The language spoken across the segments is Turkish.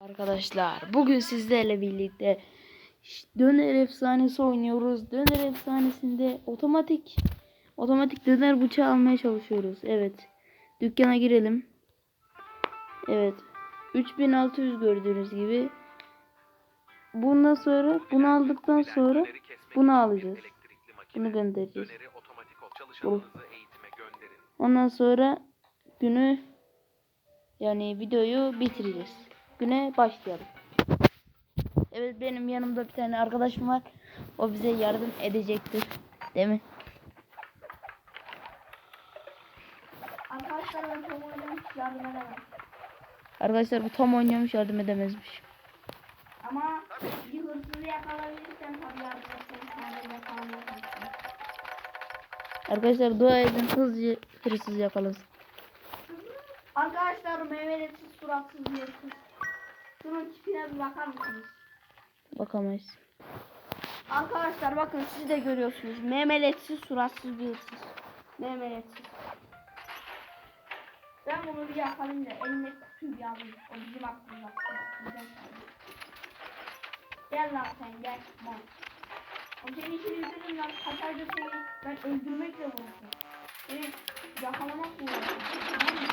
Arkadaşlar bugün sizlerle birlikte döner efsanesi oynuyoruz. Döner efsanesinde otomatik otomatik döner bıçağı almaya çalışıyoruz. Evet. Dükkana girelim. Evet. 3600 gördüğünüz gibi. Bundan sonra bunu aldıktan sonra bunu alacağız. Bunu göndereceğiz. Gönderin. Ondan sonra günü yani videoyu bitireceğiz. Güne başlayalım. Evet benim yanımda bir tane arkadaşım var. O bize yardım edecektir. Değil mi? Arkadaşlar ben Tom oynamış yardım edemem. Arkadaşlar bu tam oynuyormuş yardım edemezmiş. Ama bir hırsızı yakalayabilirsen tabii yardım etseniz sen de yakalayabilirsin. Arkadaşlar dua edin hızlıca hırsız yakalasın. Arkadaşlar meyveletsiz suratsız bir hırsız. Tipine bir bakar mısınız? Bakamayız. Arkadaşlar bakın siz de görüyorsunuz. Memeletsiz suratsız bir hırsız. Memeletsiz. Ben bunu bir yakalayayım da eline kutuyu bir alayım. O bizim kaldı. Gel lan sen gel. Mal. O senin için üzüldüm lan. Kaçarca seni ben öldürmekle vurursun. Seni yakalamak? Tamam mı?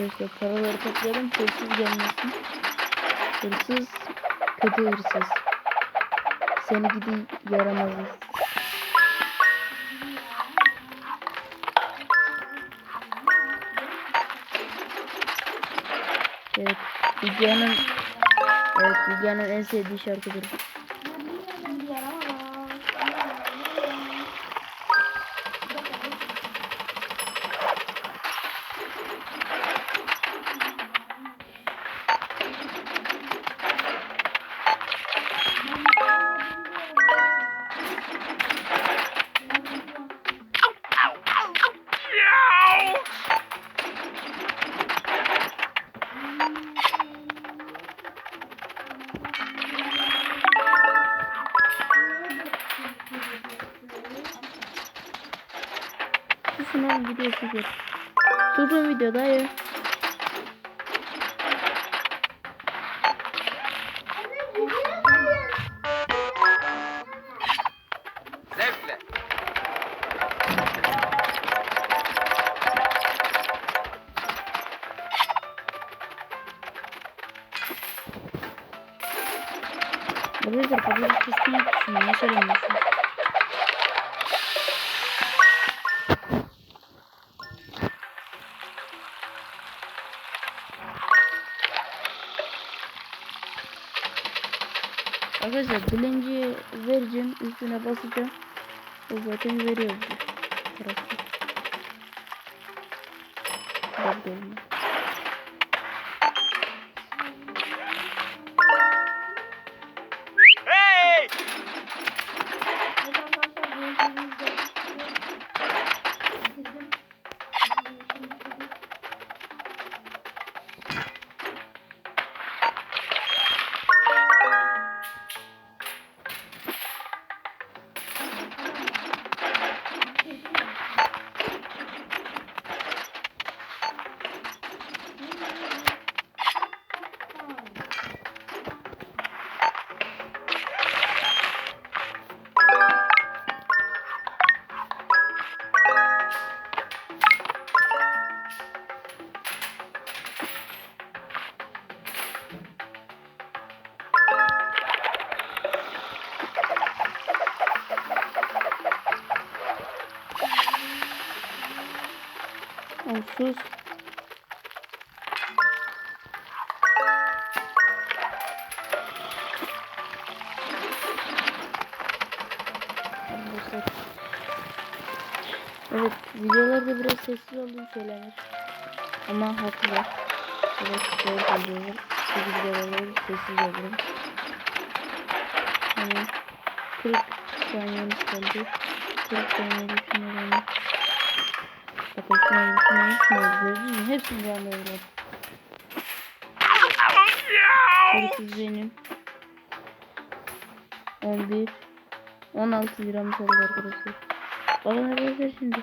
Arkadaşlar paraları toplayalım hırsız gelmesin. Hırsız kötü hırsız. Seni gidi yaramazız. Evet. Bilgehan'ın Evet Bilgehan'ın en sevdiği şarkıdır. Susun oğlum video çekiyor. Susun video dayı. Zevkle. Arkadaşlar kapıyı susmayı düşünüyorum. Ne söylemiyorsun? Arkadaşlar dilenciye vereceğim. Üstüne basacağım. O zaten veriyor bize. Parası. Arkadaşlar. Evet videolarda biraz sessiz olduğum söylenir. Ama haklı. Evet doğru söylüyorum. Bu videolarda sessiz olurum. Yani 40 saniyemiz kaldı. 40 saniye düşünüyorum. Şuna gördünüz mü? Hepsini anda öyle. Hırsız benim. 11 16 liramız oldu arkadaşlar. Bakın arkadaşlar şimdi.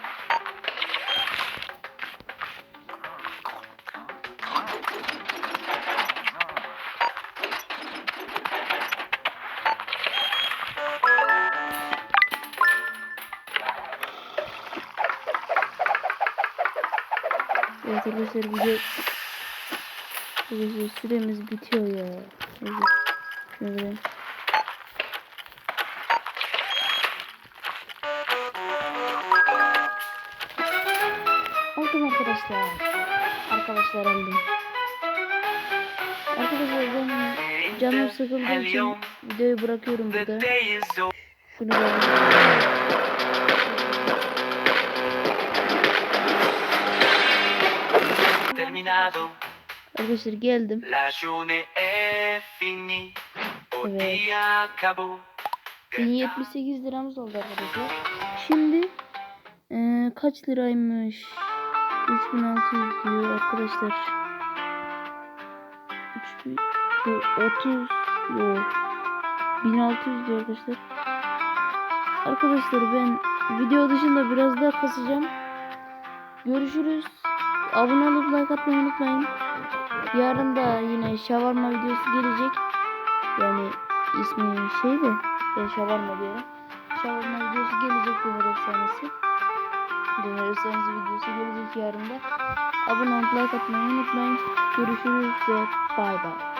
Arkadaşlar video Arkadaşlar süremiz bitiyor ya. Şöyle. Aldım arkadaşlar. Arkadaşlar aldım. Arkadaşlar ben canım sıkıldığı için videoyu bırakıyorum burada. Şunu ben Arkadaşlar geldim. Evet. dia acabó. 1078 liramız oldu arkadaşlar. Şimdi eee, kaç liraymış? 3600 diyor arkadaşlar. 3000 bu 30 yok. 1600 diyor arkadaşlar. Arkadaşlar ben video dışında biraz daha kasacağım. Görüşürüz. Abone olup like atmayı unutmayın. Yarın da yine şavarma videosu gelecek. Yani ismi şey de ben şavarma diyorum. Şavarma videosu gelecek döner efsanesi. Döner efsanesi videosu gelecek yarın da. Abone olup like atmayı unutmayın. Görüşürüz ve bay bay.